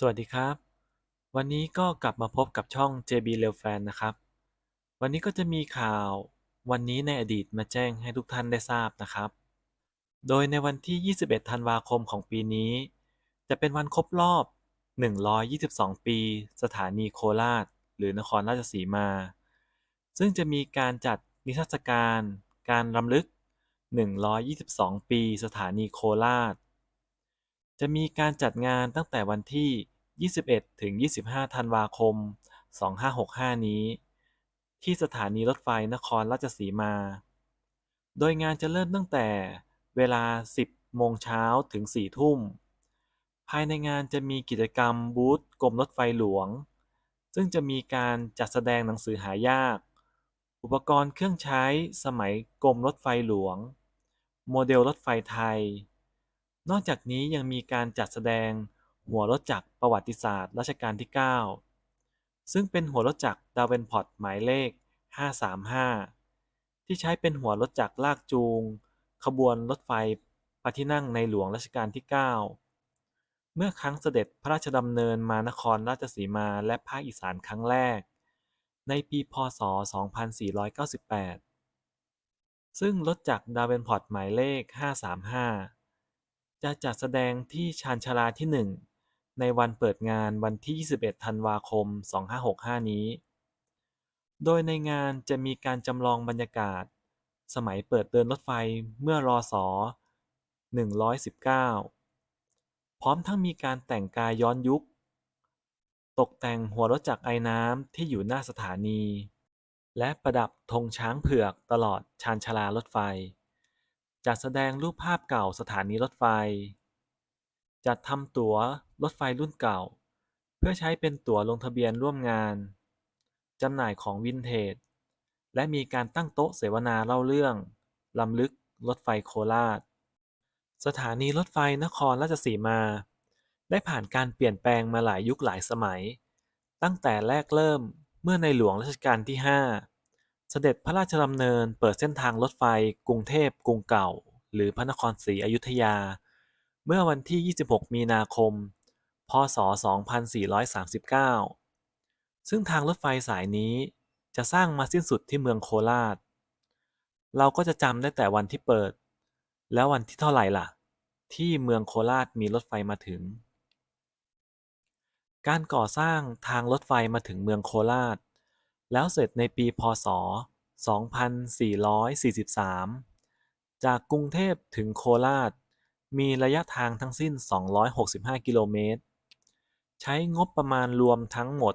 สวัสดีครับ วันนี้ก็กลับมาพบกับช่อง JB r e a l Fan นะครับ วันนี้ก็จะมีข่าววันนี้ในอดีตมาแจ้งให้ทุกท่านได้ทราบนะครับ โดยในวันที่ 21 ธันวาคมของปีนี้ จะเป็นวันครบรอบ 122 ปี สถานีโคราช หรือนครราชสีมา ซึ่งจะมีการจัดนิทรรศการ การรำลึก 122 ปี สถานีโคราช จะมีการจัดงานตั้งแต่วันที่ 21 ถึง 25 ธันวาคม 2565 นี้ ที่สถานีรถไฟนครราชสีมา โดยงานจะเริ่มตั้งแต่เวลา 10 โมงเช้าถึง 4 ทุ่ม ภายในงานจะมีกิจกรรมบูธกรมรถไฟหลวง ซึ่งจะมีการจัดแสดงหนังสือหายาก อุปกรณ์เครื่องใช้สมัยกรมรถไฟหลวง โมเดลรถไฟไทย นอกจากนี้ยังมีการจัดแสดงหัวรถจักรประวัติศาสตร์รัชกาลที่ 9 ซึ่งเป็นหัวรถจักรดาวเวนพอตหมายเลข 535 ที่ใช้เป็นหัวรถจักรลากจูง ขบวนรถไฟพระที่นั่งในหลวงรัชกาลที่ 9 เมื่อครั้งเสด็จพระราชดำเนินมานครราชสีมาและภาคอีสานครั้งแรก ในปีพ.ศ.2498 ซึ่งรถจักรดาวเวนพอตหมายเลข 535 จะจัดแสดงที่ชานชาลาที่ 1 ในวันเปิดงานวันที่ 21 ธันวาคม 2565 นี้ โดยในงานจะมีการจำลองบรรยากาศ สมัยเปิดเดินรถไฟเมื่อรอศ.119 พร้อมทั้งมีการแต่งกายย้อนยุค ตกแต่งหัวรถจักรไอ้น้ำที่อยู่หน้าสถานี และประดับธงช้างเผือกตลอดชานชาลารถไฟ จัดแสดงรูปภาพเก่าสถานีรถไฟ จัดทำตั๋วรถไฟรุ่นเก่า เพื่อใช้เป็นตั๋วลงทะเบียนร่วมงาน จำหน่ายของวินเทจ และมีการตั้งโต๊ะเสวนาเล่าเรื่องล้ำลึกรถไฟโคราช สถานีรถไฟนครราชสีมา ได้ผ่านการเปลี่ยนแปลงมาหลายยุคหลายสมัย ตั้งแต่แรกเริ่มเมื่อในหลวงรัชกาลที่ 5 เสด็จพระราชดำเนินเปิดเส้นทางรถไฟกรุงเทพกรุงเก่า หรือพระนครศรีอยุธยา เมื่อวันที่ 26 มีนาคม พ.ศ.2439 ซึ่งทางรถไฟสายนี้จะสร้างมาสิ้นสุดที่เมืองโคราช เราก็จะจำได้แต่วันที่เปิด แล้ววันที่เท่าไหร่ล่ะ ที่เมืองโคราชมีรถไฟมาถึง การก่อสร้างทางรถไฟมาถึงเมืองโคราช แล้วเสร็จในปีพ.ศ.2443 จากกรุงเทพถึงโคราช มีระยะทางทั้งสิ้น 265 กิโลเมตร ใช้งบประมาณรวมทั้งหมด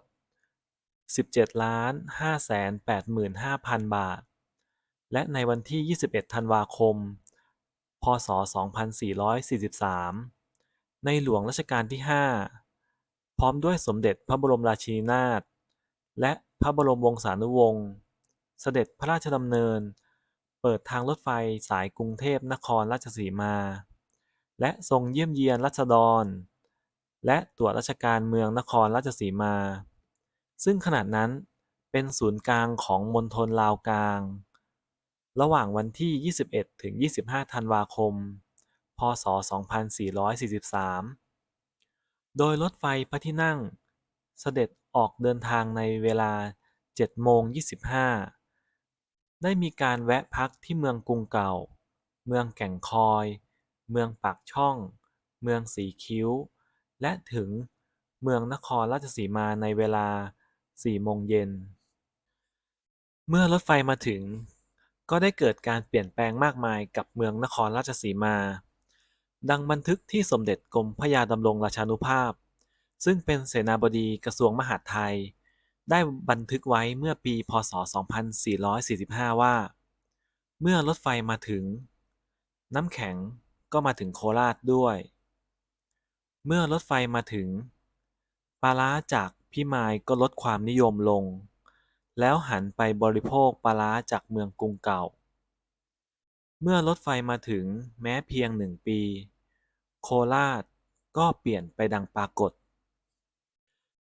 17 585,000 บาท และในวันที่ 21 ธันวาคม พ.ศ.2443 ในหลวงรัชกาลที่ 5 พร้อมด้วยสมเด็จพระบรมราชินีนาถ และพระบรมวงศานุวงศ์ เสด็จพระราชดำเนิน เปิดทางรถไฟสายกรุงเทพนครราชสีมา และทรงเยี่ยมเยียนราษฎร และตรวจราชการเมืองนครราชสีมา ซึ่งขณะนั้นเป็นศูนย์กลางของมณฑลลาวกลาง ระหว่างวันที่ 21 ถึง 25 ธันวาคม พ.ศ.2443 โดยรถไฟพระที่นั่ง เสด็จ ออกเดินทางในเวลา7โมง25ได้มีการแวะพักที่เมืองกรุงเก่า เมืองแก่งคอย เมืองปากช่อง เมืองสีคิ้ว และถึงเมืองนครราชสีมาในเวลา4โมงเย็น เมื่อรถไฟมาถึง ก็ได้เกิดการเปลี่ยนแปลงมากมายกับเมืองนครราชสีมา ดังบันทึกที่สมเด็จกรมพระยาดำรงราชานุภาพ ซึ่งเป็นเสนาบดีกระทรวงมหาดไทย ได้บันทึกไว้เมื่อปี พ.ศ.2445 ว่า เมื่อรถไฟมาถึง น้ำแข็งก็มาถึงโคราชด้วย เมื่อรถไฟมาถึง ปลาร้าจากพิมายก็ลดความนิยมลง แล้วหันไปบริโภคปลาร้าจากเมืองกรุงเก่า เมื่อรถไฟมาถึงแม้เพียงหนึ่งปี โคราชก็เปลี่ยนไปดังปรากฏ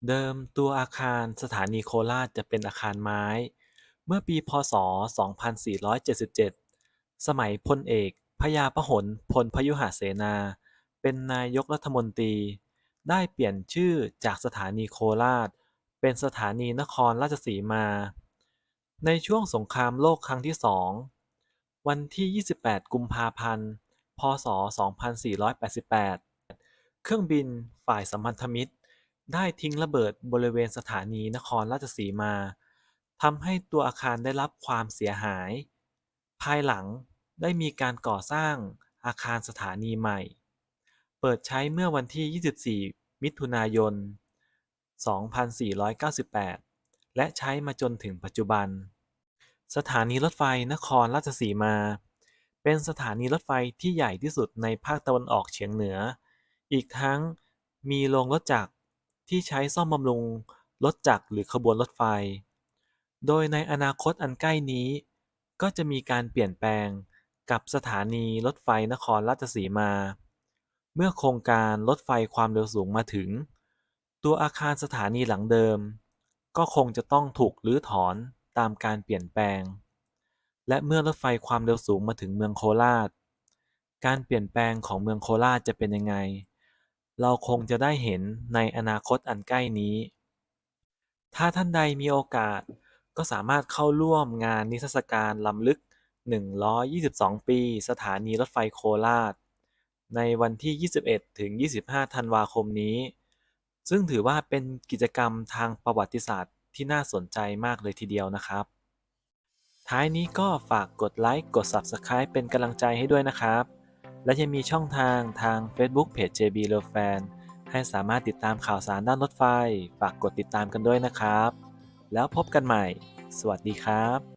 เดิมตัวอาคารสถานีโคราชจะเป็นอาคารไม้ เมื่อปี พ.ศ.2477 สมัยพลเอกพยาพหลพลพยุหเสนา เป็นนายกรัฐมนตรี ได้เปลี่ยนชื่อจากสถานีโคราช เป็นสถานีนครราชสีมา ในช่วงสงครามโลกครั้งที่สองวันที่ 28 กุมภาพันธ์ พ.ศ.2488 เครื่องบินฝ่ายสัมพันธมิตร ได้ทิ้งระเบิดบริเวณสถานีนครราชสีมาทำให้ตัวอาคารได้รับความเสียหาย ภายหลังได้มีการก่อสร้างอาคารสถานีใหม่ เปิดใช้เมื่อวันที่ 24 มิถุนายน 2498 และใช้มาจนถึงปัจจุบัน สถานีรถไฟนครราชสีมา เป็นสถานีรถไฟที่ใหญ่ที่สุดในภาคตะวันออกเฉียงเหนือ อีกทั้งมีโรงรถจักร ที่ใช้ซ่อมบำรุงรถจักรหรือขบวนรถไฟ โดยในอนาคตอันใกล้นี้ ก็จะมีการเปลี่ยนแปลงกับสถานีรถไฟนครราชสีมา เมื่อโครงการรถไฟความเร็วสูงมาถึง ตัวอาคารสถานีหลังเดิม ก็คงจะต้องถูกรื้อถอนตามการเปลี่ยนแปลง และเมื่อรถไฟความเร็วสูงมาถึงเมืองโคราช การเปลี่ยนแปลงของเมืองโคราชจะเป็นยังไง เราคงจะได้เห็นในอนาคตอันใกล้นี้ ถ้าท่านใดมีโอกาสก็สามารถเข้าร่วมงานนิทรรศการล้ำลึก 122 ปี สถานีรถไฟโคราช ในวันที่ 21 ถึง 25 ธันวาคมนี้ ซึ่งถือว่าเป็นกิจกรรมทางประวัติศาสตร์ที่น่าสนใจมากเลยทีเดียวนะครับ ท้ายนี้ก็ฝากกดไลค์ กด Subscribe เป็นกำลังใจให้ด้วยนะครับ และยังมีช่องทางทาง Facebook Page JB r e f a n ให้สามารถติดตามข่าวสารด้านรถไฟ ฝากกดติดตามกันด้วยนะครับ แล้วพบกันใหม่ สวัสดีครับ